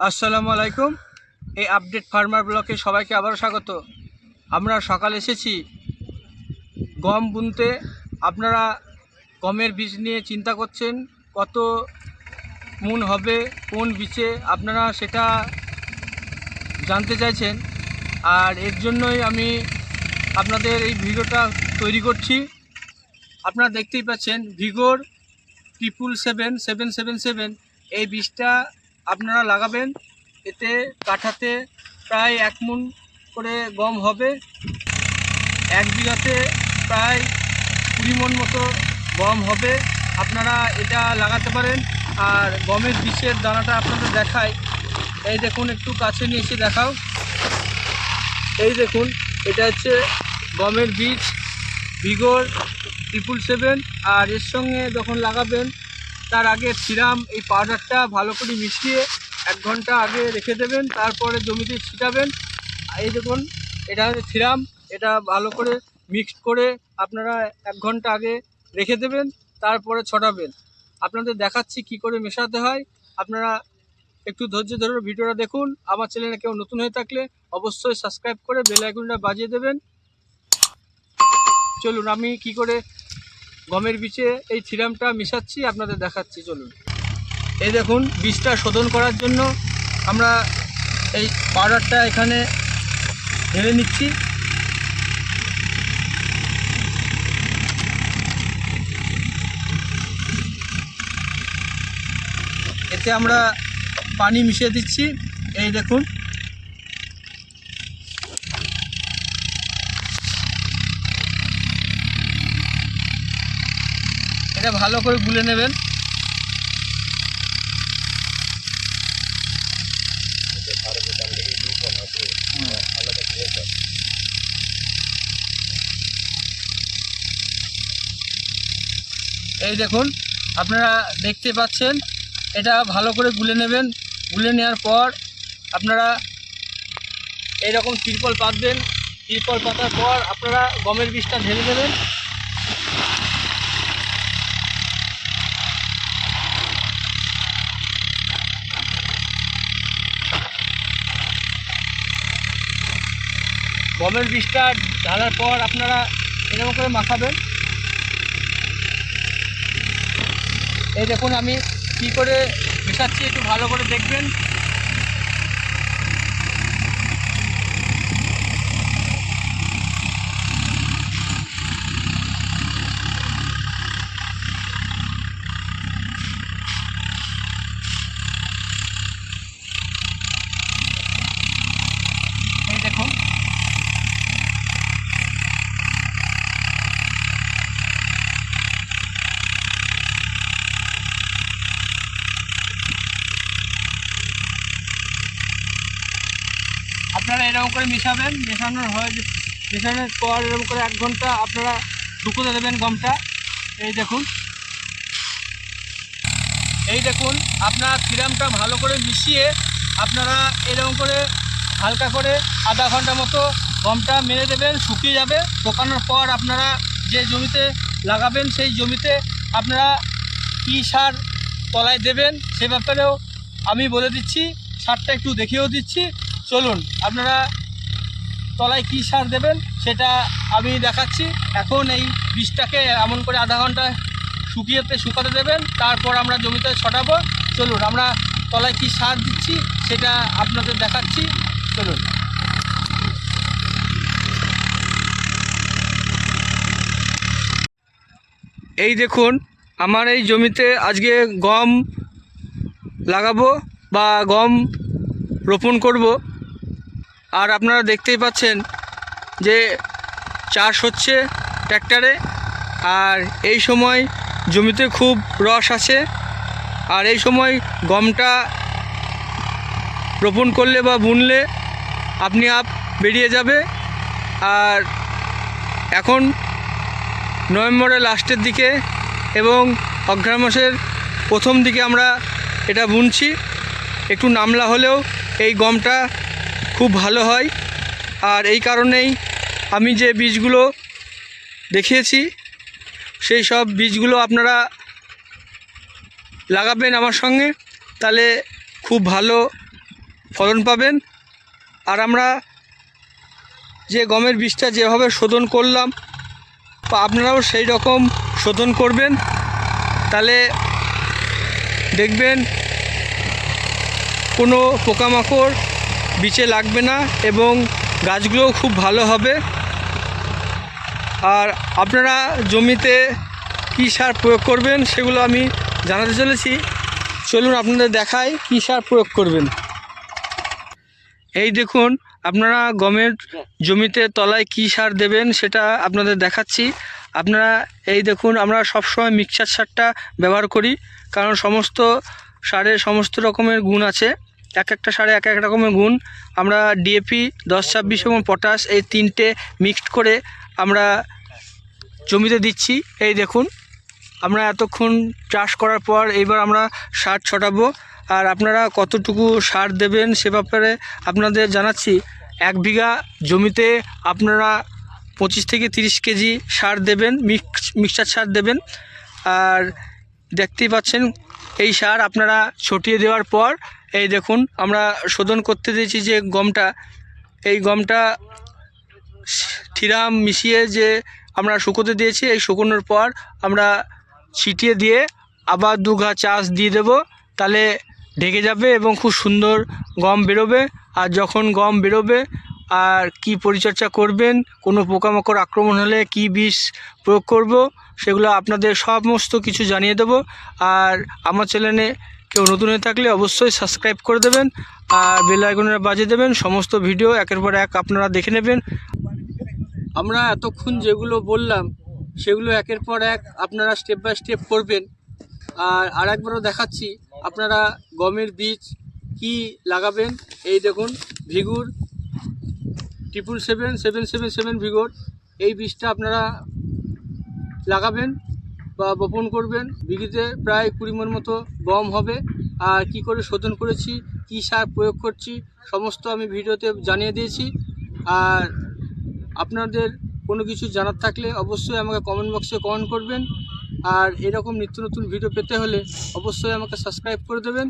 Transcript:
আসসালামু আলাইকুম। এই আপডেট ফার্মার ব্লকে সবাইকে আবারও স্বাগত। আমরা সকাল এসেছি গম বুনতে। আপনারা গমের বীজ নিয়ে চিন্তা করছেন, কত মন হবে, কোন বীজে? আপনারা সেটা জানতে চাইছেন। আর এর জন্যই আমি আপনাদের এই ভিডিওটা তৈরি করছি। আপনারা দেখতেই পাচ্ছেন, vigour triple seven seven seven seven এই বীজটা আপনারা লাগাবেন, এতে কাঠাতে প্রায় এক মন করে গম হবে। এক বিঘাতে প্রায় কুড়ি মন মতো গম হবে। আপনারা এটা লাগাতে পারেন। আর গমের বীজের দানাটা আপনাদের দেখায় এই দেখুন, একটু কাছে নিয়ে এসে দেখাও। এই দেখুন, এটা হচ্ছে গমের বীজ ভিগোর ট্রিপুল সেভেন। আর এর সঙ্গে যখন লাগাবেন তার আগে সিরাম এই পাউডারটা ভালো করে মিশিয়ে এক ঘণ্টা আগে রেখে দেবেন, তারপরে জমিতে ছিটাবেন। এই দেখুন, এটা হচ্ছে সিরাম এটা ভালো করে মিক্সড করে আপনারা এক ঘণ্টা আগে রেখে দেবেন, তারপরে ছড়াবেন। আপনাদের দেখাচ্ছি কি করে মেশাতে হয়। আপনারা একটু ধৈর্য ধরে ভিডিওটা দেখুন। আমার চ্যানেলে কেউ নতুন হয়ে থাকলে অবশ্যই সাবস্ক্রাইব করে বেল আইকনটা বাজিয়ে দেবেন। চলুন, আমি কি করে গমের বীজে এই থিরামটা মিশাচ্ছি, আপনাদের দেখাচ্ছি, চলুন। এই দেখুন, বীজটা শোধন করার জন্য আমরা এই পাউডারটা এখানে ঢেলে নিচ্ছি। এতে আমরা পানি মিশিয়ে দিচ্ছি। এই দেখুন এটা ভালো করে গুলে নেবেন। এই দেখুন, আপনারা দেখতে পাচ্ছেন, এটা ভালো করে গুলে নেবেন। গুলে নেওয়ার পর আপনারা এইরকম তিরপল পাতবেন। তিরপল পাতার পর আপনারা গমের বীজটা ঢেলে দেবেন। গমের বীজটা ঢালার পর আপনারা এরকম করে মাখাবেন। এই দেখুন আমি কি করে মেশাচ্ছি, একটু ভালো করে দেখবেন এই দেখুন আপনারা এরকম করে মেশাবেন, মেশানোর হয় মেশানোর পর এরকম করে এক ঘণ্টা আপনারা শুকোতে দেবেন গমটা। এই দেখুন। এই দেখুন, আপনার সিরামটা ভালো করে মিশিয়ে আপনারা এরকম করে হালকা করে আধা ঘণ্টা মতো গমটা মেরে দেবেন, শুকিয়ে যাবে। শুকানোর পর আপনারা যে জমিতে লাগাবেন, সেই জমিতে আপনারা কী সার তলায় দেবেন, সে ব্যাপারেও আমি বলে দিচ্ছি, সারটা একটু দেখিয়েও দিচ্ছি। চলুন, আপনারা তলায় কী সার দেবেন সেটা আমি দেখাচ্ছি। এখন এই বীজটাকে এমন করে আধা ঘণ্টা শুকিয়েতে শুকাতে দেবেন, তারপর আমরা জমিতে ছটাবো চলুন, আমরা তলায় কী সার দিচ্ছি সেটা আপনাদের দেখাচ্ছি। চলুন। এই দেখুন, আমার এই জমিতে আজকে গম লাগাবো বা গম রোপণ করব। আর আপনারা দেখতেই পাচ্ছেন যে চাষ হচ্ছে ট্র্যাক্টরে, আর এই সময় জমিতে খুব রস আছে, আর এই সময় গমটা রোপণ করলে বা বুনলে আপনি আপ বেরিয়ে যাবে। আর এখন নভেম্বরের লাস্টের দিকে এবং অঘ্রাণ মাসের প্রথম দিকে আমরা এটা বুনছি। একটু নামলা হলেও এই গমটা খুব ভালো হয়। আর এই কারণেই আমি যে বীজগুলো দেখিয়েছি, সেই সব বীজগুলো আপনারা লাগাবেন আমার সঙ্গে, তাহলে খুব ভালো ফলন পাবেন। আর আমরা যে গমের বীজটা যেভাবে শোধন করলাম আপনারাও সেই রকম শোধন করবেন। তাহলে দেখবেন কোনো পোকামাকড় বিচে লাগবে না এবং গাছগুলোও খুব ভালো হবে। আর আপনারা জমিতে কী সার প্রয়োগ করবেন সেগুলো আমি জানাতে চলেছি। চলুন আপনাদের দেখাই কী সার প্রয়োগ করবেন। এই দেখুন, আপনারা গমের জমিতে তলায় কী সার দেবেন সেটা আপনাদের দেখাচ্ছি। আপনারা এই দেখুন, আমরা সবসময় মিক্সার সারটা ব্যবহার করি, কারণ সমস্ত সারের সমস্ত রকমের গুণ আছে। এক একটা সারে এক এক রকমের গুণ। আমরা ডিএপি দশ, ছাব্বিশ এবং পটাশ এই তিনটে মিক্সড করে আমরা জমিতে দিচ্ছি। এই দেখুন, আমরা এতক্ষণ চাষ করার পর এইবার আমরা সার ছটাবো আর আপনারা কতটুকু সার দেবেন সে ব্যাপারে আপনাদের জানাচ্ছি। এক বিঘা জমিতে আপনারা পঁচিশ থেকে তিরিশ কেজি সার দেবেন মিক্স মিক্সচার সার দেবেন। আর দেখতেই পাচ্ছেন, এই সার আপনারা ছটিয়ে দেওয়ার পর, এই দেখুন, আমরা শোধন করতে দিয়েছি যে গমটা। এই গমটা থিরাম মিশিয়ে যে আমরা শুকোতে দিয়েছি, এই শুকোনোর পর আমরা ছিটিয়ে দিয়ে আবার দু ঘা চাষ দিয়ে দেব। তাহলে ঢেকে যাবে এবং খুব সুন্দর গম বেরোবে। আর যখন গম বেরোবে আর কি পরিচর্যা করবেন, কোনো পোকামাকড় আক্রমণ হলে কি বিষ প্রয়োগ করব, সেগুলো আপনাদের সমস্ত কিছু জানিয়ে দেব। আর আমার চ্যানেলে কেউ নতুন হয়ে থাকলে অবশ্যই সাবস্ক্রাইব করে দেবেন আর বেল বাজিয়ে দেবেন। সমস্ত ভিডিও একের পর এক আপনারা দেখে নেবেন। আমরা এতক্ষণ যেগুলো বললাম, সেগুলো একের পর এক আপনারা স্টেপ বাই স্টেপ করবেন। আর আর একবারও দেখাচ্ছি, আপনারা গমের বীজ কি লাগাবেন, এই দেখুন, vigour triple seven seven seven seven vigour এই বীজটা আপনারা লাগাবেন বা বপন করবেন। বিঘিতে প্রায় কুড়ি মন মতো গম হবে। আর কি করে শোধন করেছি, কি সার প্রয়োগ করছি, সমস্ত আমি ভিডিওতে জানিয়ে দিয়েছি। আর আপনাদের কোনো কিছু জানার থাকলে অবশ্যই আমাকে কমেন্ট বক্সে কমেন্ট করবেন। আর এরকম নিত্য নতুন ভিডিও পেতে হলে অবশ্যই আমাকে সাবস্ক্রাইব করে দেবেন।